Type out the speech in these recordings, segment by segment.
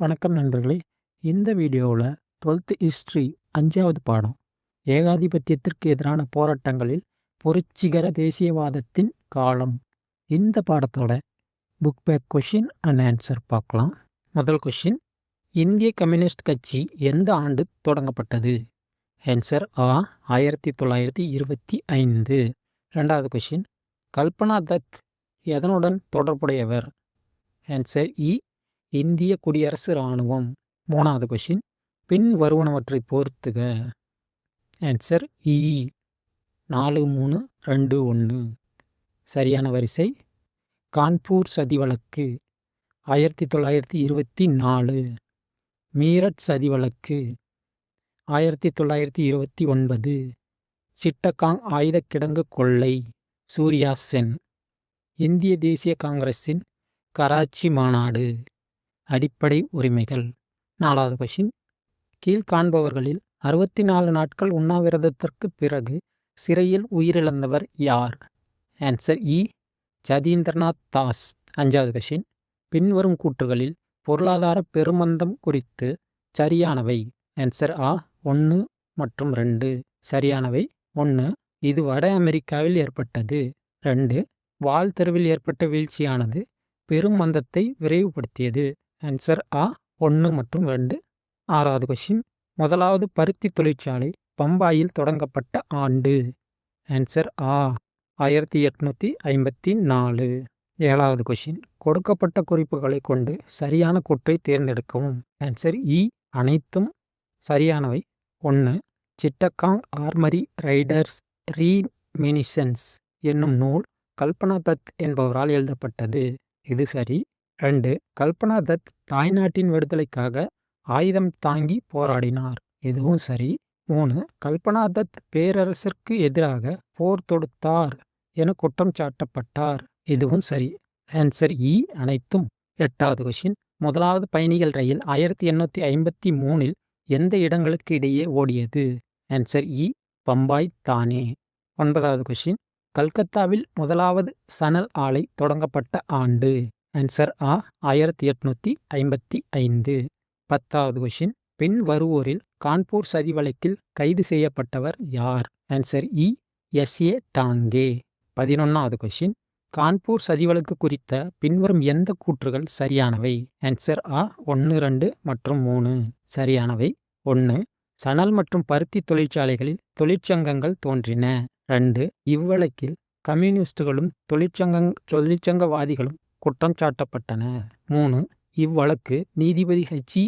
வணக்கம் நண்பர்களே. இந்த வீடியோவில் டுவெல்த்து ஹிஸ்ட்ரி அஞ்சாவது பாடம். ஏகாதிபத்தியத்திற்கு எதிரான போராட்டங்களில் புரட்சிகர தேசியவாதத்தின் காலம். இந்த பாடத்தோட book back question and answer பார்க்கலாம். முதல் கொஷின் இந்திய கம்யூனிஸ்ட் கட்சி எந்த ஆண்டு தொடங்கப்பட்டது? ஆன்சர் ஆ ஆயிரத்தி தொள்ளாயிரத்தி இருபத்தி ஐந்து. ரெண்டாவது கொஷின் கல்பனா தத் எதனுடன் தொடர்புடையவர்? ஆன்சர் இ e, இந்திய குடியரசு இராணுவம் மூணாவது கொஷின் பின் வருவனவற்றை பொறுத்துக. ஆன்சர் இ e. நாலு மூணு ரெண்டு ஒன்று. சரியான வரிசை. கான்பூர் சதி வழக்கு ஆயிரத்தி தொள்ளாயிரத்தி இருபத்தி நாலு. மீரட் சதி வழக்கு ஆயிரத்தி தொள்ளாயிரத்தி இருபத்தி ஒன்பது. சிட்டகாங் ஆயுத கிடங்கு கொள்ளை சூர்யா சென். இந்திய தேசிய காங்கிரஸின் கராச்சி மாநாடு. அடிப்படை உரிமைகள். நாலாவது கொஷின் கீழ்காண்பவர்களில் அறுபத்தி நாலு நாட்கள் உண்ணாவிரதத்திற்கு பிறகு சிறையில் உயிரிழந்தவர் யார்? ஆன்சர் இ. ஜதீந்திரநாத் தாஸ். அஞ்சாவது கொஷின் பின்வரும் கூற்றுகளில் பொருளாதார பெருமந்தம் குறித்து சரியானவை. ஆன்சர் ஆ. ஒன்று மற்றும் ரெண்டு. சரியானவை. ஒன்று இது வட அமெரிக்காவில் ஏற்பட்டது. ரெண்டு வால் தெருவில் ஏற்பட்ட வீழ்ச்சியானது பெருமந்தத்தை விரைவுபடுத்தியது. ஆன்சர் ஆ ஒன்று மற்றும் ரெண்டு ஆறாவது கொஷின் முதலாவது பருத்தி தொழிற்சாலை பம்பாயில் தொடங்கப்பட்ட ஆண்டு. ஆன்சர் ஆ ஆயிரத்தி எட்நூற்றி ஐம்பத்தி நாலு. ஏழாவது கொஷின் கொடுக்கப்பட்ட குறிப்புகளை கொண்டு சரியான கூற்றை தேர்ந்தெடுக்கவும். ஆன்சர் இ e, அனைத்தும் சரியானவை. ஒன்று சிட்டகாங் ஆர்மரி ரைடர்ஸ் ரீமினிசன்ஸ் என்னும் நூல் கல்பனா தத் என்பவரால் எழுதப்பட்டது. இது சரி. ரெண்டு கல்பனா தத் தாய்நாட்டின் விடுதலைக்காக ஆயுதம் தாங்கி போராடினார். இதுவும் சரி. மூணு கல்பனா தத் பேரரசிற்கு எதிராக போர் தொடுத்தார் என குற்றம் சாட்டப்பட்டார். இதுவும் சரி. ஆன்சர் இ e அனைத்தும். எட்டாவது கொஷின் முதலாவது பயணிகள் ரயில் ஆயிரத்தி எண்ணூற்றி ஐம்பத்தி மூணில் எந்த இடங்களுக்கு இடையே ஓடியது? ஆன்சர் இ e, பம்பாய் தானே. ஒன்பதாவது கொஷின் கல்கத்தாவில் முதலாவது சணல் ஆலை தொடங்கப்பட்ட ஆண்டு. ஆன்சர் ஆ ஆயிரத்தி எட்நூற்றி ஐம்பத்தி ஐந்து. பத்தாவது கொஷின் பின் வருவோரில் கான்பூர் சதி வழக்கில் கைது செய்யப்பட்டவர் யார்? ஆன்சர் இ எஸ் ஏ டாங்கே பதினொன்றாவது கொஷின் கான்பூர் சதி வழக்கு குறித்த பின்வரும் எந்த கூற்றுகள் சரியானவை? ஆன்சர் ஆ ஒன்று ரெண்டு மற்றும் மூணு. சரியானவை. ஒன்று சணல் மற்றும் பருத்தி தொழிற்சாலைகளில் தொழிற்சங்கங்கள் தோன்றின. ரெண்டு இவ்வழக்கில் கம்யூனிஸ்டுகளும் தொழிற்சங்க தொழிற்சங்கவாதிகளும் குற்றம் சாட்டப்பட்டன. மூணு இவ்வழக்கு நீதிபதி ஹெச்இ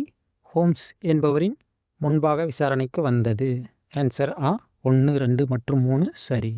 ஹோம்ஸ் e. என்பவரின் முன்பாக விசாரணைக்கு வந்தது. ஆன்சர் ஆ ஒன்று ரெண்டு மற்றும் மூணு சரி.